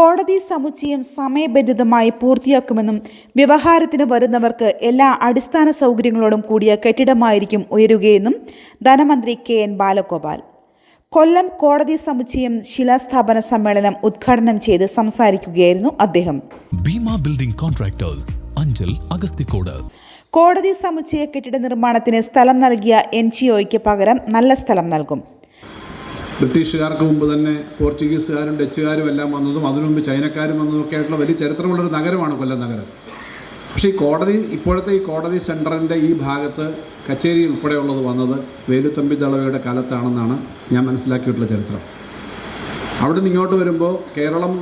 കോടതി സമുച്ചയം സമയബന്ധിതമായി പൂർത്തിയാക്കുമെന്നും വ്യവഹാരത്തിന് വരുന്നവർക്ക് എല്ലാ അടിസ്ഥാന സൗകര്യങ്ങളോടും കൂടിയ കെട്ടിടമായിരിക്കും ഉയരുകയെന്നും ധനമന്ത്രി കെ എൻ ബാലഗോപാൽ. കൊല്ലം കോടതി സമുച്ചയം ശിലാസ്ഥാപന സമ്മേളനം ഉദ്ഘാടനം ചെയ്ത് സംസാരിക്കുകയായിരുന്നു അദ്ദേഹം. Bheema building contractors Anchal Agasthikode. കോടതി സമുച്ചയ കെട്ടിട നിർമ്മാണത്തിന് സ്ഥലം നൽകിയ എൻ ജി ഒയ്ക്ക് പകരം നല്ല സ്ഥലം നൽകും. ബ്രിട്ടീഷുകാർക്ക് മുമ്പ് തന്നെ പോർച്ചുഗീസുകാരും ഡച്ചുകാരും എല്ലാം വന്നതും അതിനു മുമ്പ് ചൈനക്കാരും വന്നതും ഒക്കെ ആയിട്ടുള്ള വലിയ ചരിത്രമുള്ളൊരു നഗരമാണ് കൊല്ലം നഗരം. പക്ഷേ ഈ കോടതി ഇപ്പോഴത്തെ ഈ കോടതി സെന്ററിന്റെ ഈ ഭാഗത്ത് കച്ചേരി ഉൾപ്പെടെയുള്ളത് വന്നത് വേലുത്തമ്പി ദളവയുടെ കാലത്താണെന്നാണ് ഞാൻ മനസ്സിലാക്കിയിട്ടുള്ള ചരിത്രം. അവിടെ നിന്ന് ഇങ്ങോട്ട് വരുമ്പോൾ കേരളം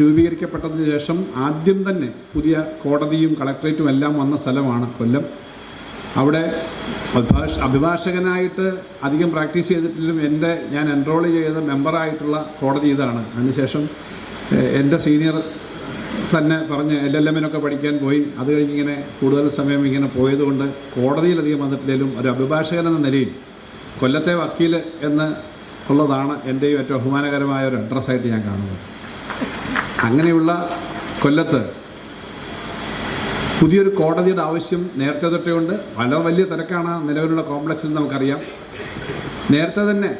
രൂപീകരിക്കപ്പെട്ടതിന് ശേഷം ആദ്യം തന്നെ പുതിയ കോടതിയും കളക്ട്രേറ്റും എല്ലാം വന്ന സ്ഥലമാണ് കൊല്ലം. അവിടെ അഭിഭാഷ അഭിഭാഷകനായിട്ട് അധികം പ്രാക്ടീസ് ചെയ്തിട്ടില്ലും എന്റെ ഞാൻ എൻറോൾ ചെയ്ത മെമ്പറായിട്ടുള്ള കോടതി ഇതാണ്. അതിനുശേഷം എന്റെ സീനിയർ തന്നെ പറഞ്ഞ് എൽ എൽ എമ്മിനൊക്കെ പഠിക്കാൻ പോയി. അത് കഴിഞ്ഞ് ഇങ്ങനെ കൂടുതൽ സമയം ഇങ്ങനെ പോയതുകൊണ്ട് കോടതിയിലധികം വന്നിട്ടില്ലെങ്കിലും ഒരു അഭിഭാഷകൻ എന്ന നിലയിൽ കൊല്ലത്തെ വക്കീൽ എന്ന് ഉള്ളതാണ് എന്റെയും ഏറ്റവും അഭിമാനകരമായ ഒരു അഡ്രസ്സായിട്ട് ഞാൻ കാണുന്നത്. അങ്ങനെയുള്ള കൊല്ലത്ത് പുതിയൊരു കോടതിയുടെ ആവശ്യം നേരത്തെ തൊട്ടേയുണ്ട്. പല വലിയ തിരക്കാണ് നിലവിലുള്ള കോംപ്ലക്സിൽ നമുക്കറിയാം. നേരത്തെ തന്നെ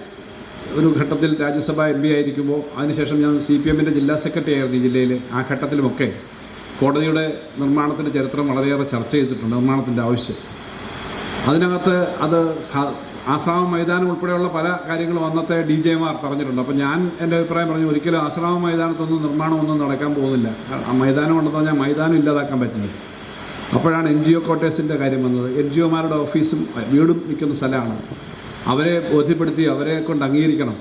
ഒരു ഘട്ടത്തിൽ രാജ്യസഭ എം പി ആയിരിക്കുമ്പോൾ അതിനുശേഷം ഞാൻ സി പി എമ്മിന്റെ ജില്ലാ സെക്രട്ടറി ആയിരുന്നു ഈ ജില്ലയിൽ ആ ഘട്ടത്തിലുമൊക്കെ കോടതിയുടെ നിർമ്മാണത്തിന്റെ ചരിത്രം വളരെയേറെ ചർച്ച ചെയ്തിട്ടുണ്ട് നിർമ്മാണത്തിന്റെ ആവശ്യം. അതിനകത്ത് അത് ആശ്രാമ മൈതാനം ഉൾപ്പെടെയുള്ള പല കാര്യങ്ങളും അന്നത്തെ ഡി ജെമാർ പറഞ്ഞിട്ടുണ്ട്. അപ്പോൾ ഞാൻ എന്റെ അഭിപ്രായം പറഞ്ഞു ഒരിക്കലും ആശ്രാമ മൈതാനത്തൊന്നും നിർമ്മാണമൊന്നും നടക്കാൻ പോകുന്നില്ല. ആ മൈതാനം ഉണ്ടെന്ന് പറഞ്ഞാൽ മൈതാനം ഇല്ലാതാക്കാൻ പറ്റില്ല. അപ്പോഴാണ് എൻ ജി ഒ ക്വാർട്ടേഴ്സിന്റെ കാര്യം വന്നത്. എൻ ജി ഒമാരുടെ ഓഫീസും വീടും നിൽക്കുന്ന സ്ഥലമാണ്. അവരെ ബോധ്യപ്പെടുത്തി അവരെ കൊണ്ട് അംഗീകരിക്കണം.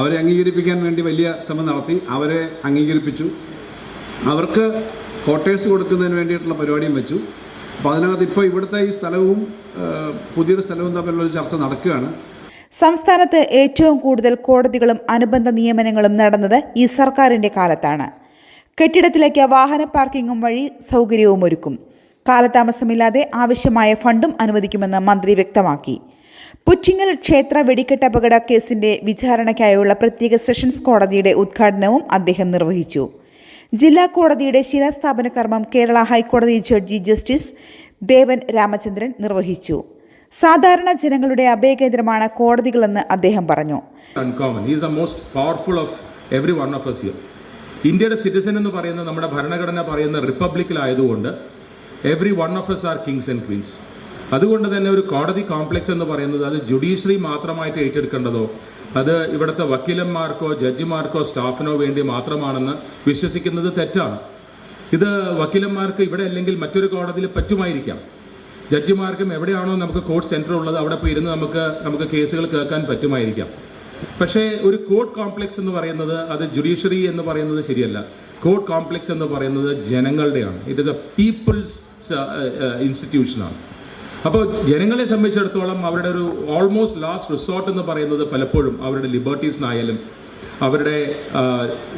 അവരെ അംഗീകരിപ്പിക്കാൻ വേണ്ടി വലിയ ശ്രമം നടത്തി അവരെ അംഗീകരിപ്പിച്ചു. അവർക്ക് ക്വാർട്ടേഴ്സ് കൊടുക്കുന്നതിന് വേണ്ടിയിട്ടുള്ള പരിപാടിയും വെച്ചു. അപ്പോൾ അതിനകത്ത് ഇപ്പോൾ ഇവിടുത്തെ ഈ സ്ഥലവും പുതിയൊരു സ്ഥലവും തമ്മിലുള്ള ചർച്ച നടക്കുകയാണ്. സംസ്ഥാനത്ത് ഏറ്റവും കൂടുതൽ കോടതികളും അനുബന്ധ നിയമനങ്ങളും നടന്നത് ഈ സർക്കാരിന്റെ കാലത്താണ്. കെട്ടിടത്തിലേക്ക് വാഹന പാർക്കിങ്ങും വഴി സൗകര്യവും ഒരുക്കും. കാലതാമസമില്ലാതെ ആവശ്യമായ ഫണ്ടും അനുവദിക്കുമെന്ന് മന്ത്രി വ്യക്തമാക്കി. പുറ്റിങ്ങൽ ക്ഷേത്ര വെടിക്കെട്ട് അപകട കേസിന്റെ വിചാരണയ്ക്കായുള്ള പ്രത്യേക സെഷൻസ് കോടതിയുടെ ഉദ്ഘാടനവും അദ്ദേഹം നിർവഹിച്ചു. ജില്ലാ കോടതിയുടെ ശിലാസ്ഥാപന കർമ്മം കേരള ഹൈക്കോടതി ജഡ്ജി ജസ്റ്റിസ് ദേവൻ രാമചന്ദ്രൻ നിർവഹിച്ചു. സാധാരണ ജനങ്ങളുടെ അഭയകേന്ദ്രമാണ് കോടതികളെന്ന് അദ്ദേഹം പറഞ്ഞു. ഇന്ത്യയുടെ സിറ്റിസൺ എന്ന് പറയുന്നത് നമ്മുടെ ഭരണഘടന പറയുന്ന റിപ്പബ്ലിക്കിലായതുകൊണ്ട് every one of us are kings and queens അതുകൊണ്ട് തന്നെ ഒരു കോടതി കോംപ്ലക്സ് എന്ന് പറയുന്നത് അത് ജുഡീഷ്യറി മാത്രമായിട്ട് ഏറ്റെടുക്കേണ്ടതോ അത് ഇവിടുത്തെ വക്കീലന്മാർക്കോ ജഡ്ജിമാർക്കോ സ്റ്റാഫിനോ വേണ്ടി മാത്രമാണെന്ന് വിശ്വസിക്കുന്നത് തെറ്റാണ്. ഇത് വക്കീലന്മാർക്ക് ഇവിടെ അല്ലെങ്കിൽ മറ്റൊരു കോടതിയിൽ പറ്റുമായിരിക്കാം. ജഡ്ജിമാർക്കും എവിടെയാണോ നമുക്ക് കോർട്ട് സെന്റർ ഉള്ളത് അവിടെ പോയി ഇരുന്ന് നമുക്ക് നമുക്ക് കേസുകൾ കേൾക്കാൻ പറ്റുമായിരിക്കാം. പക്ഷേ ഒരു കോർട്ട് കോംപ്ലക്സ് എന്ന് പറയുന്നത് അത് ജുഡീഷ്യറി എന്ന് പറയുന്നത് ശരിയല്ല. കോർട്ട് കോംപ്ലക്സ് എന്ന് പറയുന്നത് ജനങ്ങളുടെയാണ്. ഇറ്റ് ഇസ് എ പീപ്പിൾസ് ഇൻസ്റ്റിറ്റ്യൂഷനാണ് അപ്പോൾ ജനങ്ങളെ സംബന്ധിച്ചിടത്തോളം അവരുടെ ഒരു ഓൾമോസ്റ്റ് ലാസ്റ്റ് റിസോർട്ട് എന്ന് പറയുന്നത് പലപ്പോഴും അവരുടെ ലിബർട്ടീസിനായാലും അവരുടെ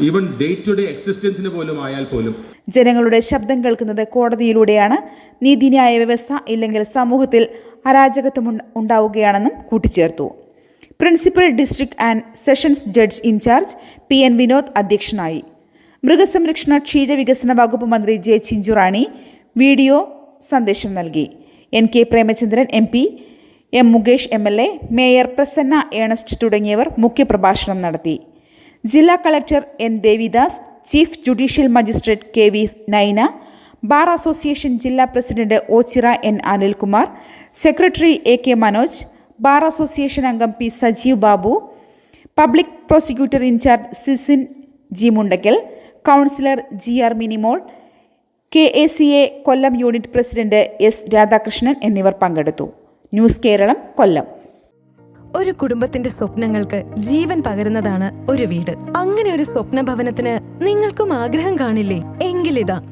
ഈവൻ ഡേ ടു ഡേ എക്സിസ്റ്റൻസിന് പോലും ആയാൽ പോലും. ജനങ്ങളുടെ ശബ്ദം കേൾക്കുന്നത് കോടതിയിലൂടെയാണ്. നീതിന്യായ വ്യവസ്ഥ ഇല്ലെങ്കിൽ സമൂഹത്തിൽ അരാജകത്വം ഉണ്ടാവുകയാണെന്നും കൂട്ടിച്ചേർത്തു. Principal district and sessions judge incharge P N Vinod അധ്യക്ഷനായി. മൃഗസംരക്ഷണ ക്ഷീരവികസന വകുപ്പ് മന്ത്രി ജെ ചിഞ്ചുറാണി വീഡിയോ സന്ദേശം നൽകി. N K Premachandran M P M Mukesh M L A mayor Prasanna Ernest തുടങ്ങിയവർ മുഖ്യപ്രഭാഷണം നടത്തി. ജില്ലാ collector N Devidas chief judicial magistrate K V Naina bar association ജില്ലാ president Ochira N Anilkumar secretary A K Manoj bar association അംഗം P Sajeev Babu public prosecutor incharge Sisin G Mundakkal councillor G R Minimol K A C A Kollam unit president S Radhakrishnan എന്നിവർ പങ്കെടുത്തു. News Keralam കൊല്ലം. ഒരു കുടുംബത്തിന്റെ സ്വപ്നങ്ങൾക്ക് ജീവൻ പകരുന്നതാണ് ഒരു വീട്. അങ്ങനെ ഒരു സ്വപ്ന ഭവനത്തിന് നിങ്ങൾക്കും ആഗ്രഹം കാണില്ലേ? എങ്കിലിതാ